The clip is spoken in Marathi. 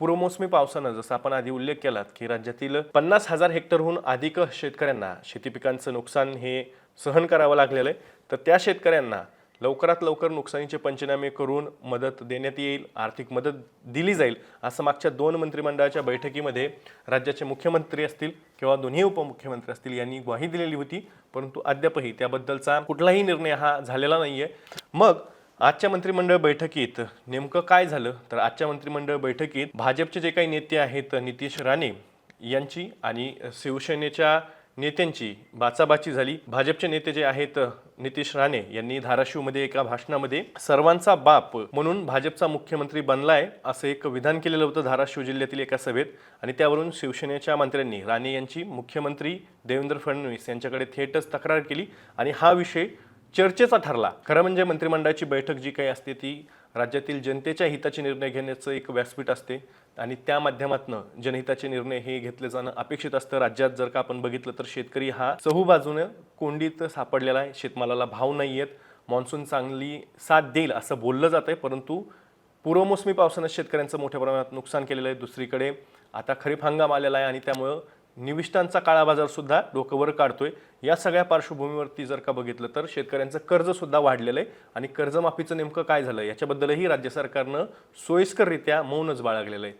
पूर्वमोसमी पावसानं जसं आपण आधी उल्लेख केलात की राज्यातील पन्नास हजार हेक्टरहून अधिक शेतकऱ्यांना शेती पिकांचं नुकसान हे सहन करावं लागलेलं आहे. तर त्या शेतकऱ्यांना लवकरात लवकर नुकसानीचे पंचनामे करून मदत देण्यात येईल आर्थिक मदत दिली जाईल असं मागच्या दोन मंत्रिमंडळाच्या बैठकीमध्ये राज्याचे मुख्यमंत्री असतील किंवा दोन्ही उपमुख्यमंत्री असतील यांनी ग्वाही दिलेली होती. परंतु अद्यापही त्याबद्दलचा कुठलाही निर्णय हा झालेला नाही आहे मग आजच्या मंत्रिमंडळ बैठकीत नेमकं काय झालं? तर आजच्या मंत्रिमंडळ बैठकीत भाजपचे जे काही नेते आहेत नितीश राणे यांची आणि शिवसेनेच्या नेत्यांची बाचाबाची झाली. भाजपचे नेते जे आहेत नितीश राणे यांनी धाराशिवमध्ये एका भाषणामध्ये सर्वांचा बाप म्हणून भाजपचा मुख्यमंत्री बनलाय असं एक विधान केलेलं होतं धाराशिव जिल्ह्यातील एका सभेत. आणि त्यावरून शिवसेनेच्या मंत्र्यांनी राणे यांची मुख्यमंत्री देवेंद्र फडणवीस यांच्याकडे थेटच तक्रार केली. आणि हा विषय चर्चेचा ठरला. खरं म्हणजे मंत्रिमंडळाची बैठक जी काही असते ती राज्यातील जनतेच्या हिताचे निर्णय घेण्याचं एक व्यासपीठ असते आणि त्या माध्यमातनं जनहिताचे निर्णय हे घेतले जाणं अपेक्षित असतं. राज्यात जर का आपण बघितलं तर शेतकरी हा चहू बाजूनं कोंडीत सापडलेला आहे. शेतमालाला भाव नाही आहेत. मान्सून चांगली साथ देईल असं बोललं जात आहे परंतु पूर्वमोसमी पावसानं शेतकऱ्यांचं मोठ्या प्रमाणात नुकसान केलेलं आहे. दुसरीकडे आता खरीप हंगाम आलेला आहे आणि त्यामुळं निविष्ठांचा काळा बाजारसुद्धा डोकंवर काढतोय. या सगळ्या पार्श्वभूमीवरती जर का बघितलं तर शेतकऱ्यांचं कर्जसुद्धा वाढलेलं आहे. आणि कर्जमाफीचं नेमकं काय झालं याच्याबद्दलही राज्य सरकारनं सोयीस्कररित्या मौनच बाळगलेलं आहे.